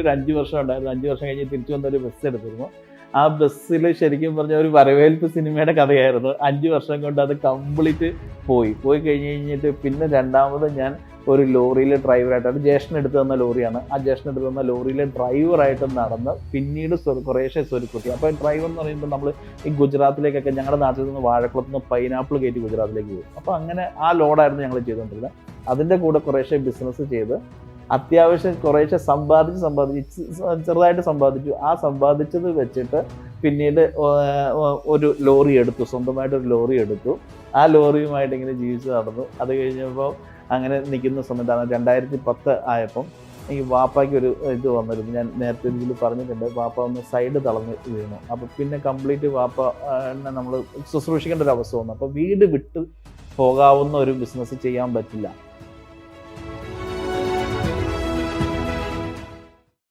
ഒരു അഞ്ച് വർഷം ഉണ്ടായിരുന്നു. അഞ്ച് വർഷം കഴിഞ്ഞ് തിരിച്ചു വന്ന ഒരു ബസ് എടുത്തിരുന്നു. ആ ബസ്സിൽ ശരിക്കും പറഞ്ഞ ഒരു വരവേൽപ്പ് സിനിമയുടെ കഥയായിരുന്നു. അഞ്ച് വർഷം കൊണ്ട് അത് കംപ്ലീറ്റ് പോയി. പോയി കഴിഞ്ഞ് കഴിഞ്ഞിട്ട് പിന്നെ രണ്ടാമത് ഞാൻ ഒരു ലോറിയിലെ ഡ്രൈവറായിട്ടാണ് ജ്യേഷ്ഠൻ എടുത്തു തന്ന ലോറിയാണ്. ആ ജ്യേഷ്ഠൻ എടുത്തു തന്ന ലോറിയിലെ ഡ്രൈവറായിട്ട് നടന്ന് പിന്നീട് കുറേശ്ശെ സ്വരുക്കുട്ടി. അപ്പോൾ ഡ്രൈവർ എന്ന് പറയുമ്പോൾ നമ്മൾ ഈ ഗുജറാത്തിലേക്കൊക്കെ ഞങ്ങളുടെ നാട്ടിൽ നിന്ന് വാഴക്കുളത്ത് നിന്ന് പൈനാപ്പിൾ കയറ്റി ഗുജറാത്തിലേക്ക് പോകും. അപ്പോൾ അങ്ങനെ ആ ലോഡായിരുന്നു ഞങ്ങൾ ചെയ്തുകൊണ്ടിരുന്നത് അതിന്റെ കൂടെ കുറേശ്ശെ ബിസിനസ് ചെയ്ത് അത്യാവശ്യം കുറേശ്ശെ സമ്പാദിച്ച് സമ്പാദിച്ച് ചെറുതായിട്ട് സമ്പാദിച്ചു. ആ സമ്പാദിച്ചത് വെച്ചിട്ട് പിന്നീട് ഒരു ലോറി എടുത്തു. സ്വന്തമായിട്ട് ഒരു ലോറി എടുത്തു. ആ ലോറിയുമായിട്ട് ഇങ്ങനെ ജീവിച്ച് നടന്നു. അത് കഴിഞ്ഞപ്പോൾ അങ്ങനെ നിൽക്കുന്ന സമയത്താണ് രണ്ടായിരത്തി പത്ത് ആയപ്പം എനിക്ക് വാപ്പയ്ക്ക് ഒരു ഇത് വന്നിരുന്നു. ഞാൻ നേരത്തെ ഇതിൽ പറഞ്ഞിട്ടുണ്ട്. വാപ്പ ഒന്ന് സൈഡ് തളർന്ന് വീണു. അപ്പോൾ പിന്നെ കംപ്ലീറ്റ് വാപ്പ നമ്മൾ ശുശ്രൂഷിക്കേണ്ട ഒരു അവസ്ഥ വന്നു. അപ്പോൾ വീട് വിട്ട് പോകാവുന്ന ഒരു ബിസിനസ് ചെയ്യാൻ പറ്റില്ല.